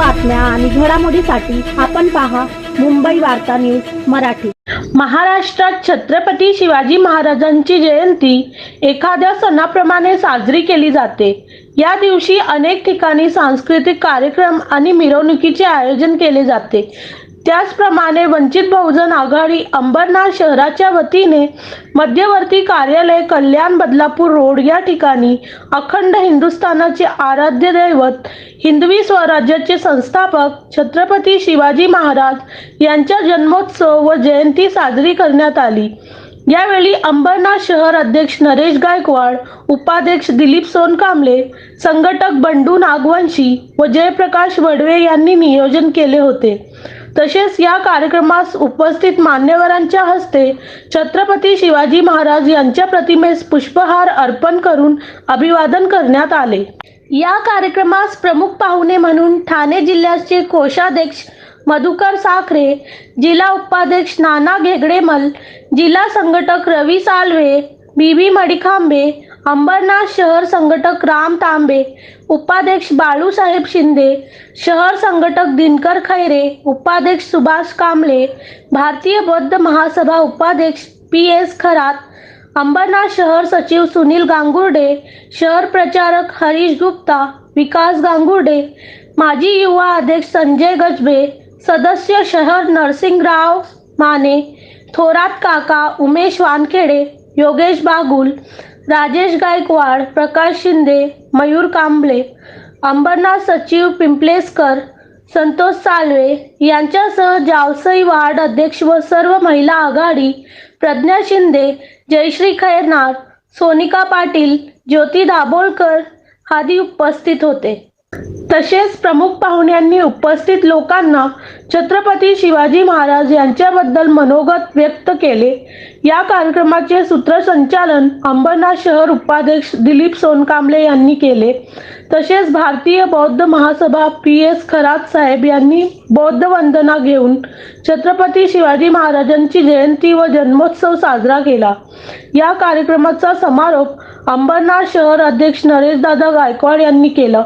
बातम्या आणि घडामोडीसाठी आपण पहा मुंबई वार्ता न्यूज मराठी. महाराष्ट्रात छत्रपती शिवाजी महाराजांची जयंती एखाद्या सणाप्रमाणे साजरी केली जाते. या दिवशी अनेक ठिकाणी सांस्कृतिक कार्यक्रम आणि मिरवणुकीचे आयोजन केले जाते. त्याचप्रमाणे वंचित बहुजन आघाडी अंबरनाथ शहराच्या वतीने मध्यवर्ती कार्यालय कल्याण बदलापूर रोड या ठिकाणी अखंड हिंदुस्थानाचे आराध्य दैवत हिंदवी स्वराज्याचे संस्थापक छत्रपती शिवाजी महाराज यांच्या जन्मोत्सव व जयंती साजरी करण्यात आली. यावेळी अंबरनाथ शहर अध्यक्ष नरेश गायकवाड उपाध्यक्ष दिलीप सोनकांबळे संघटक बंडू नागवंशी व जयप्रकाश वडवे यांनी नियोजन केले होते. तसेच या कार्यक्रमास उपस्थित मान्यवरांच्या हस्ते छत्रपती शिवाजी महाराज यांच्या प्रतिमेस पुष्पहार अर्पण करून अभिवादन करण्यात आले. या कार्यक्रमास प्रमुख पाहुणे म्हणून ठाणे जिल्ह्याचे कोषाध्यक्ष मधुकर साखरे जिल्हा उपाध्यक्ष नाना घेगडेमल जिल्हा संघटक रवी सालवे बीबी मडिखांबे अंबरनाथ शहर संघटक राम तांबे उपाध्यक्ष बाळूसाहेब शिंदे शहर संघटक दिनकर खैरे उपाध्यक्ष सुभाष कांबळे भारतीय बौद्ध महासभा उपाध्यक्ष पी एस खरात अंबरनाथ शहर सचिव सुनील गांगुर्डे शहर प्रचारक हरीश गुप्ता विकास गांगुर्डे माजी युवा अध्यक्ष संजय गजबे सदस्य शहर नरसिंगराव माने थोरात काका उमेश वानखेडे योगेश बागुल राजेश गायकवाड प्रकाश शिंदे मयूर कांबळे अंबरनाथ सचिव पिंपलेसकर संतोष सालवे यांच्यासह जावसई वार्ड अध्यक्ष व सर्व महिला आघाडी प्रज्ञा शिंदे जयश्री खैरनार सोनिका पाटील ज्योती दाभोळकर आदी उपस्थित होते. तसेच प्रमुख पाहुण्यांनी उपस्थित लोकांना छत्रपती शिवाजी महाराज यांच्याबद्दल मनोगत व्यक्त केले. या कार्यक्रमाचे सूत्रसंचालन अंबरनाथ शहर उपाध्यक्ष दिलीप सोनकांबळे यांनी केले. तसेच भारतीय बौद्ध महासभा पी एस खरात साहेब यांनी बौद्ध वंदना घेऊन छत्रपती शिवाजी महाराजांची जयंती व जन्मोत्सव साजरा केला. या कार्यक्रमाचा समारोप अंबरनाथ शहर अध्यक्ष नरेशदादा गायकवाड यांनी केलं.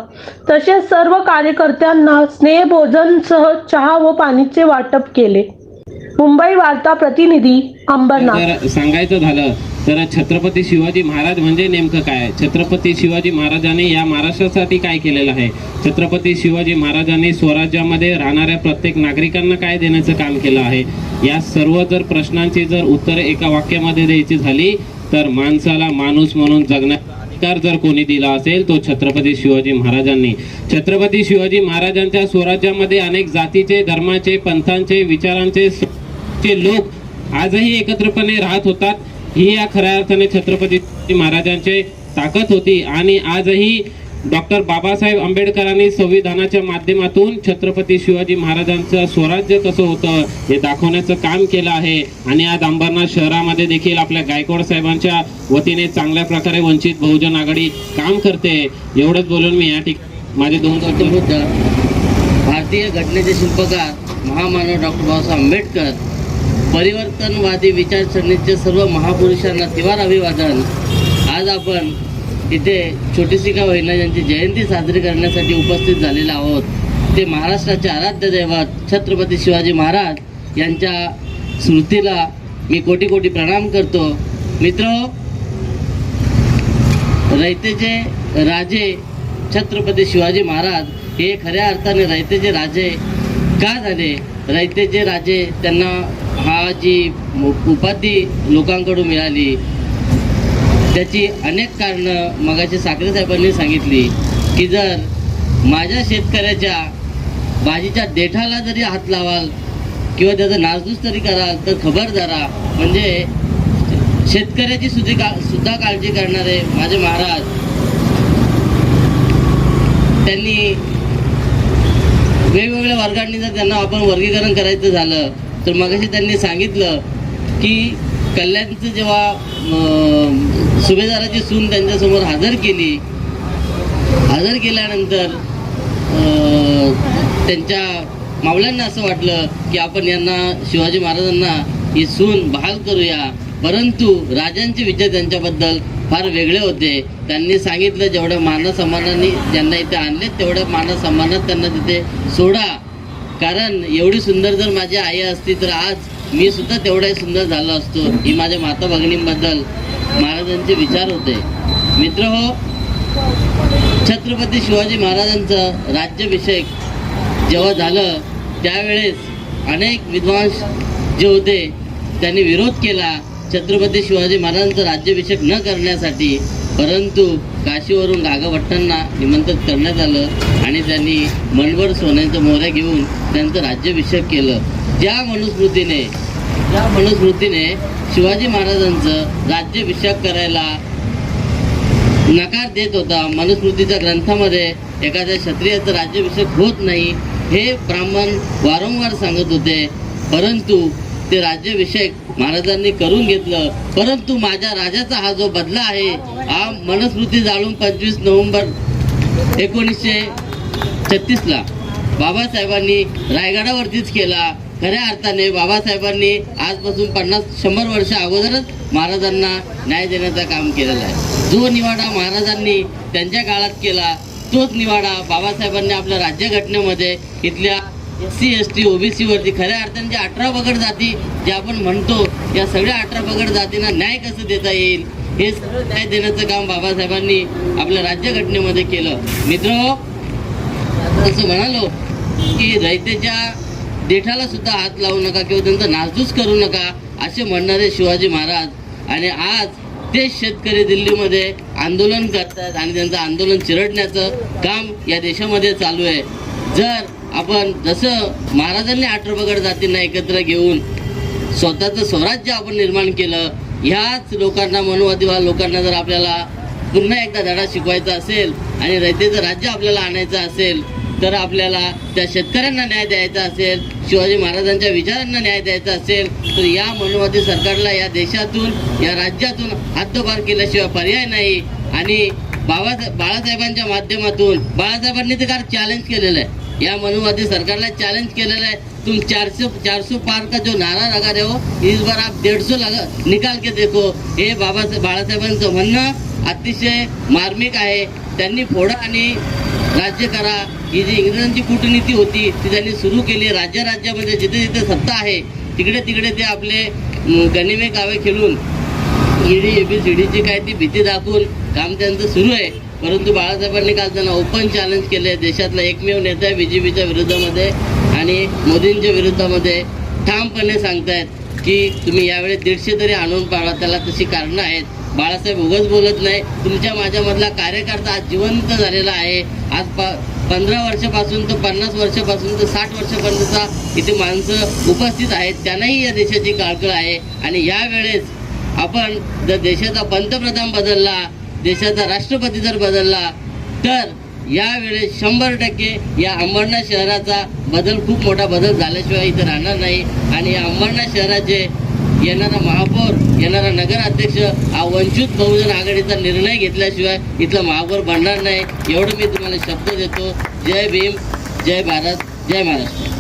तसेच सर्व कार्यकर्त्यांना स्नेहभोजनसह चहा व पाणीचे वाटप केले. मुंबई वार्ता प्रतिनिधी अंबरनाथ. सांगायचं झालं तर छत्रपती शिवाजी महाराज म्हणजे नेमकं काय? छत्रपती शिवाजी महाराजांनी या महाराष्ट्रासाठी काय केलेलं आहे? छत्रपती शिवाजी महाराजांनी स्वराज्यामध्ये राहणाऱ्या प्रत्येक नागरिकांना काय देण्याचं काम केलं आहे? या सर्व जर प्रश्नांची जर उत्तरे एका वाक्यामध्ये द्यायची झाली तर माणसाला माणूस म्हणून जगण्या अधिकार जर कोणी दिला असेल तो छत्रपती शिवाजी महाराजांनी. छत्रपती शिवाजी महाराजांच्या स्वराज्यामध्ये अनेक जातीचे धर्माचे पंथांचे विचारांचे चे लोक आजही एकत्रपणे राहत होतात. ही या खऱ्या अर्थाने छत्रपती महाराजांचे ताकद होती आणि आजही डॉक्टर बाबासाहेब आंबेडकरांनी संविधानाच्या माध्यमातून छत्रपती शिवाजी महाराजांचं स्वराज्य कसं होतं हे दाखवण्याचं काम केलं आहे. आणि आज अंबरनाथ शहरामध्ये देखील आपल्या गायकवाड साहेबांच्या वतीने चांगल्या प्रकारे वंचित बहुजन आघाडी काम करते. एवढंच बोलून मी या ठिकाणी माझे दोन गौतम बुद्ध भारतीय घटनेचे शिल्पकार महामानव डॉक्टर बाबासाहेब आंबेडकर परिवर्तनवादी विचारसरणीचे सर्व महापुरुषांना तिवार अभिवादन. आज आपण इथे छोटीशी का होईना यांची जयंती साजरी करण्यासाठी उपस्थित झालेलो आहोत. ते महाराष्ट्राचे आराध्य दैवत छत्रपती शिवाजी महाराज यांच्या स्मृतीला मी कोटी कोटी प्रणाम करतो. मित्र रयतेचे राजे छत्रपती शिवाजी महाराज हे खऱ्या अर्थाने रयतेचे राजे का झाले? रयतेचे राजे त्यांना हा जी उपाधी लोकांकडून मिळाली त्याची अनेक कारणं मगाशी साखरे साहेबांनी सांगितली की जर माझ्या शेतकऱ्याच्या भाजीच्या देठाला जरी हात लावाल किंवा त्याचं नासधूस तरी कराल तर खबरदारा. म्हणजे शेतकऱ्याची सुद्धा का सुद्धा काळजी करणारे माझे महाराज त्यांनी वेगवेगळ्या वर्गांनी जर त्यांना आपण वर्गीकरण करायचं झालं तर मगाशी त्यांनी सांगितलं की कल्याणचं जेव्हा सुभेदाराची सून त्यांच्यासमोर हजर केली हजर केल्यानंतर त्यांच्या मावळ्यांना असं वाटलं की आपण यांना शिवाजी महाराजांना ही सून बहाल करूया. परंतु राजांचे विचार त्यांच्याबद्दल फार वेगळे होते. त्यांनी सांगितलं जेवढ्या मानसन्मानाने ज्यांना इथे आणले तेवढ्या मानसन्मानात त्यांना तिथे सोडा. कारण एवढी सुंदर जर माझी आई असती तर आज मी सुद्धा तेवढाही सुंदर झालो असतो. ही माझ्या माता भगिनींबद्दल महाराजांचे विचार होते. मित्र हो छत्रपती शिवाजी महाराजांचं राज्याभिषेक जेव्हा झालं त्यावेळेस अनेक विद्वांस जे होते त्यांनी विरोध केला छत्रपती शिवाजी महाराजांचा राज्याभिषेक न करण्यासाठी. परंतु काशीवरून गागाभट्टांना निमंत्रित करण्यात आलं आणि त्यांनी मनवर सोन्याचं मोहऱ्या घेऊन त्यांचं राज्याभिषेक केलं. ज्या मनुस्मृतीने त्या मनुस्मृतीने शिवाजी महाराजांचं राज्याभिषेक करायला नकार देत होता मनुस्मृतीच्या ग्रंथामध्ये एखाद्या क्षत्रियाचं राज्याभिषेक होत नाही हे ब्राह्मण वारंवार सांगत होते. परंतु ते राज्याभिषेक महाराजांनी करून घेतलं. परंतु माझ्या राजाचा हा जो बदला आहे हा मनुस्मृती जाळून पंचवीस नोव्हेंबर एकोणीसशे छत्तीसला बाबासाहेबांनी रायगडावरतीच केला. खऱ्या अर्थाने बाबासाहेबांनी आजपासून पन्नास शंभर वर्ष अगोदरच महाराजांना न्याय देण्याचं काम केलेलं आहे. जो निवाडा महाराजांनी त्यांच्या काळात केला तोच निवाडा बाबासाहेबांनी आपल्या राज्यघटनेमध्ये इथल्या S C S T OBC वरती खऱ्या अर्थाने जे अठरा पगड जाती जे आपण म्हणतो या सगळ्या अठरा पगड जातींना न्याय कसं देता येईल? हे सगळं न्याय देण्याचं काम बाबासाहेबांनी आपल्या राज्यघटनेमध्ये केलं. मित्र असं म्हणालो की रयतेच्या देठाला सुद्धा हात लावू नका किंवा त्यांचा नासधूस करू नका असे म्हणणारे शिवाजी महाराज. आणि आज तेच शेतकरी दिल्लीमध्ये आंदोलन करतात आणि त्यांचं आंदोलन चिरडण्याचं काम या देशामध्ये चालू आहे. जर आपण जसं महाराजांनी आठरबगड जातींना एकत्र घेऊन स्वतःचं स्वराज्य आपण निर्माण केलं ह्याच लोकांना मनुवादीवाद लोकांना जर आपल्याला पुन्हा एकदा धडा शिकवायचा असेल आणि रयतेचं राज्य आपल्याला आणायचं असेल तर आपल्याला त्या शेतकऱ्यांना न्याय द्यायचा असेल शिवाजी महाराजांच्या विचारांना न्याय द्यायचा असेल तर या मनुवादी सरकारला या देशातून या राज्यातून हद्दपार केल्याशिवाय पर्याय नाही. आणि बाबा बाळासाहेबांच्या माध्यमातून बाळासाहेबांनी ते काय चॅलेंज केलेलं आहे. या मनुवादी सरकारला चॅलेंज केलेलं आहे. तुम चारशे चारशे पार का जो नारा लगा रहे हो इस बार आप डेढ़ सौ लगा निकाल के देखो. हे बाबा बाळासाहेबांचं म्हणणं अतिशय मार्मिक आहे. त्यांनी फोडा आणि राज्य करा. ही जी इंग्रजांची कूटनीती होती ती त्यांनी सुरू केली. राज्य राज्यामध्ये जिथे जिथे सत्ता आहे तिकडे तिकडे ते आपले गणिमे कावे खेळून ईडी एबीसीडीची काय ती भीती दाखवून काम त्यांचं सुरू आहे. परंतु बाळासाहेबांनी काल त्यांना ओपन चॅलेंज केले. देशातला एकमेव नेता आहे बीजेपीच्या विरोधामध्ये आणि मोदींच्या विरोधामध्ये ठामपणे सांगतायत की तुम्ही यावेळी दीडशे तरी आणून पाडा त्याला तशी कारणं आहेत. बाळासाहेब उगच बोलत नाही. तुमच्या माझ्यामधला कार्यकर्ता आज जिवंत झालेला आहे. आज प पंधरा वर्षापासून तर पन्नास वर्षापासून तर साठ वर्षापर्यंतचा इथे माणसं उपस्थित आहेत. त्यांनाही या देशाची काळकळ आहे. आणि यावेळेस आपण जर देशाचा पंतप्रधान बदलला देशाचा राष्ट्रपती जर बदलला तर यावेळेस शंभर टक्के या अंबरनाथ शहराचा बदल खूप मोठा बदल झाल्याशिवाय इथं राहणार नाही. आणि अंबरनाथ शहराचे येणारा महापौर येणारा नगराध्यक्ष हा वंचित बहुजन आघाडीचा निर्णय घेतल्याशिवाय इथला महापौर बनणार नाही. एवढं मी तुम्हाला शब्द देतो. जय भीम जय भारत जय महाराष्ट्र.